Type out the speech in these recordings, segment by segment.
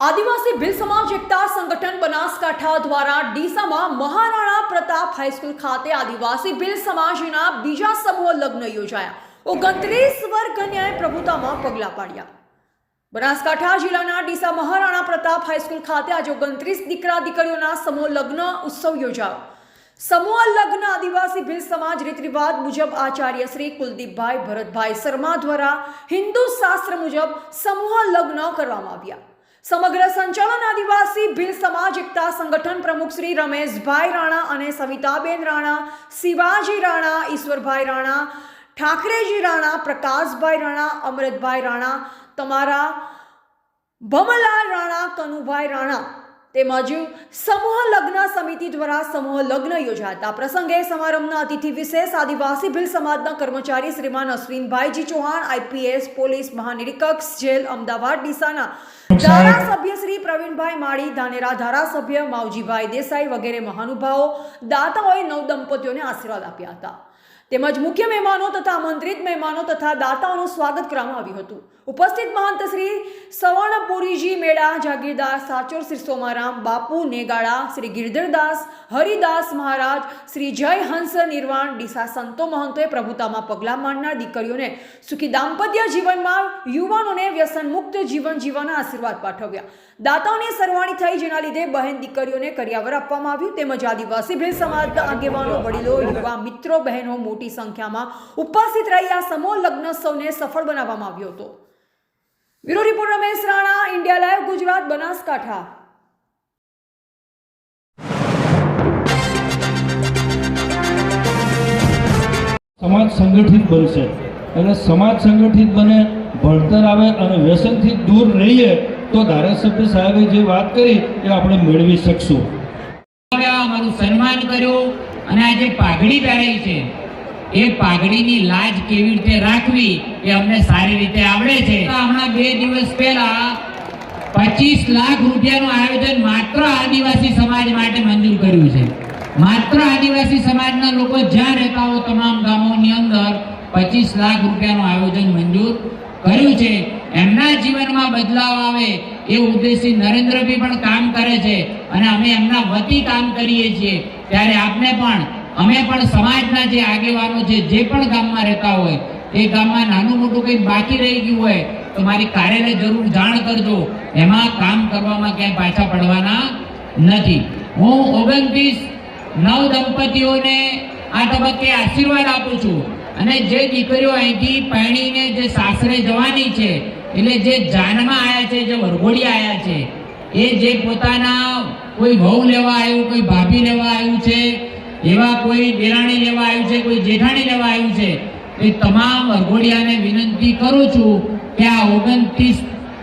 આદિવાસી ભીલ સમાજ એકતા સંગઠન બનાસકાંઠા દ્વારા ડીસામાં મહારાણા પ્રતાપ હાઈસ્કૂલ ખાતે આદિવાસી ભીલ સમાજના બીજા સમૂહ લગ્ન યોજાયા. ઓગણત્રીસ વર્ગ કન્યાએ પ્રભુતામાં પગલાં પાડ્યા. બનાસકાંઠા જિલ્લાના ડીસા મહારાણા પ્રતાપ હાઈસ્કૂલ ખાતે આજે ઓગણત્રીસ દીકરા દીકરીઓના સમૂહ લગ્ન ઉત્સવ યોજાયો. સમૂહ લગ્ન આદિવાસી ભીલ સમાજ રીત રિવાજ મુજબ આચાર્ય શ્રી કુલદીપભાઈ ભરતભાઈ શર્મા દ્વારા હિન્દુ શાસ્ત્ર મુજબ સમૂહ લગ્ન કરવામાં આવ્યા. સમગ્ર સંચાલન આદિવાસી ભીલ સમાજ એકતા સંગઠન પ્રમુખ શ્રી રમેશભાઈ રાણા અને સવિતાબેન રાણા, શિવાજી રાણા, ઈશ્વરભાઈ રાણા, ઠાકરેજી રાણા, પ્રકાશભાઈ રાણા અમૃતભાઈ રાણા, તમારા ભમલાલ રાણા, કનુભાઈ રાણા તેમજ સમૂહ લગ્ન સમિતિ દ્વારા સમૂહ લગ્ન યોજાતા પ્રસંગે સમારંભના અતિથિ વિશેષ આદિવાસી ભીલ સમાજના કર્મચારી શ્રીમાન અશ્વિનભાઈજી ચૌહાણ, આઈપીએસ પોલીસ મહાનિરીક્ષક જેલ અમદાવાદ, ડીસાના ધારાસભ્ય શ્રી પ્રવીણભાઈ માળી, ધાનેરા ધારાસભ્ય માવજીભાઈ દેસાઈ વગેરે મહાનુભાવો, દાતાઓએ નવ દંપતીઓને આશીર્વાદ આપ્યા હતા. તેમજ મુખ્ય મહેમાનો તથા આમંત્રિત મહેમાનો તથા દાતાઓનું સ્વાગત કરવામાં આવ્યું હતું. ઉપસ્થિત મહંત શ્રી સવર્ણપુરીજી મેળા જાગીરદાર સાચોર શ્રી બાપુ નેગાળા, શ્રી ગિરધરદાસ, હરિદાસ મહારાજ, શ્રી જય હંસ નિર્વાણ, ડીસા સંતો મહંતોએ પ્રભુતામાં પગલાં માંડનાર દીકરીઓને સુખી દાંપત્ય જીવનમાં યુવાનોને વ્યસન મુક્ત જીવન જીવવાના આશીર્વાદ પાઠવ્યા. દાતાઓની સરવાણી થઈ, જેના લીધે બહેન દીકરીઓને કરિયાવર આપવામાં આવ્યું. તેમજ આદિવાસી ભેલ સમાજના આગેવાનો, વડીલો, યુવા મિત્રો, બહેનો, મોટી સંખ્યામાં ઉપસ્થિત રહી આ સમૂહ લગ્નોત્સવને સફળ બનાવવામાં આવ્યો હતો. Bureau report Ramesh Rana India live Gujarat Banaskantha. સમાજ સંગઠિત બનશે એટલે સમાજ સંગઠિત બને ભણતર આવે અને વ્યસનથી દૂર રહીએ તો ધારાસભ્ય સાહેબે જે વાત કરી એ આપણે મેળવી શકશું. અમારું સન્માન કર્યું અને આ જે પાઘડી પહેરાઈ છે. એ પાઘડીની લાજ કેવી રીતે રાખવી એ અમને સારી રીતે આવડે છે. હમણાં બે દિવસ પહેલા પચીસ લાખ રૂપિયાનું આયોજન માત્ર આદિવાસી સમાજ માટે મંજૂર કર્યું છે. માત્ર આદિવાસી સમાજના લોકો જ્યાં રહેતા હોય તમામ ગામોની અંદર પચીસ લાખ રૂપિયાનું આયોજન મંજૂર કર્યું છે. એમના જીવનમાં બદલાવ આવે એ ઉદ્દેશથી નરેન્દ્રભાઈ પણ કામ કરે છે અને અમે એમના વતી કામ કરીએ છીએ. ત્યારે આપને પણ અમે પણ સમાજના જે આગેવાનો છે, જે પણ ગામમાં રહેતા હોય, એ ગામમાં નાનું મોટું કંઈ બાકી રહી ગયું હોય, તો મારી કાર્યાલય જરૂર જાણ કરજો. એમાં કામ કરવામાં ક્યાંય પાછા પડવાના નથી. હું ઓગણત્રીસ નવ દંપતીઓને આ તબક્કે આશીર્વાદ આપું છું. અને જે દીકરીઓ અહીંથી પરણીને જે સાસરે જવાની છે, એટલે જે જાનમાં આવ્યા છે, જે વરઘોડી આવ્યા છે, એ જે પોતાના કોઈ વહુ લેવા આવ્યું, કોઈ ભાભી લેવા આવ્યું છે એવા કોઈ દેરાણી લેવા આવ્યું છે કોઈ જેઠાણી લેવા આવ્યું છે એ તમામ વરઘોડિયાને વિનંતી કરું છું કે આ ઓગણત્રીસ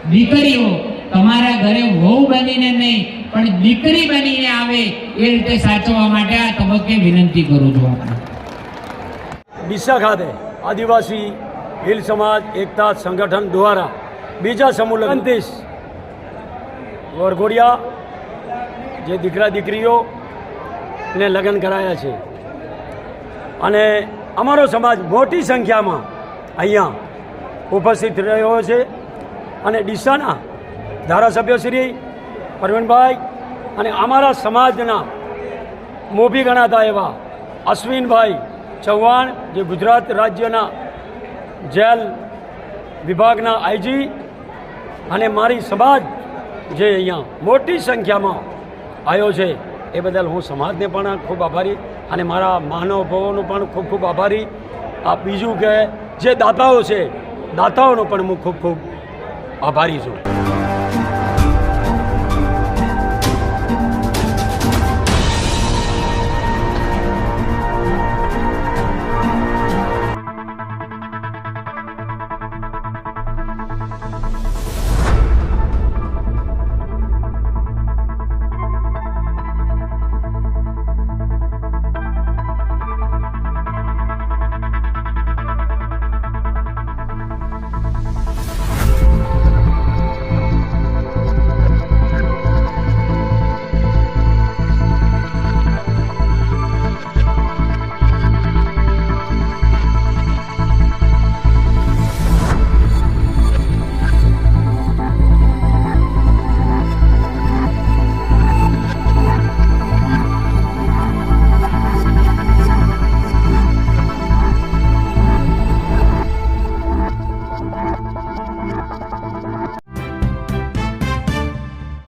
દીકરીઓ તમારા ઘરે વહુ બનીને નહીં પણ દીકરી બનીને આવે એ રીતે સાચવવા માટે આ તબક્કે વિનંતી કરું છું આપણે ડીસા ખાતે આદિવાસી ભીલ સમાજ એકતા સંગઠન દ્વારા બીજા સમૂહ લગ્નતીસ વરઘોડિયા જે દીકરા દીકરીઓ ને લગ્ન કરાયા છે. અને અમારો સમાજ મોટી સંખ્યામાં અહીંયા ઉપસ્થિત રહ્યો છે. અને ડીસાના ધારાસભ્ય શ્રી પ્રવીણભાઈ અને અમારા સમાજના મોભી ગણાતા એવા અશ્વિનભાઈ ચૌહાણ, જે ગુજરાત રાજ્યના જેલ વિભાગના આઈજી અને મારી સમાજ જે અહીંયા મોટી સંખ્યામાં આવ્યો છે. એ બદલ હું સમાજને પણ ખૂબ આભારી અને મારા મહાનુભાવોનો પણ ખૂબ ખૂબ આભારી. આ બીજું કે જે દાતાઓ છે, દાતાઓનો પણ હું ખૂબ ખૂબ આભારી છું.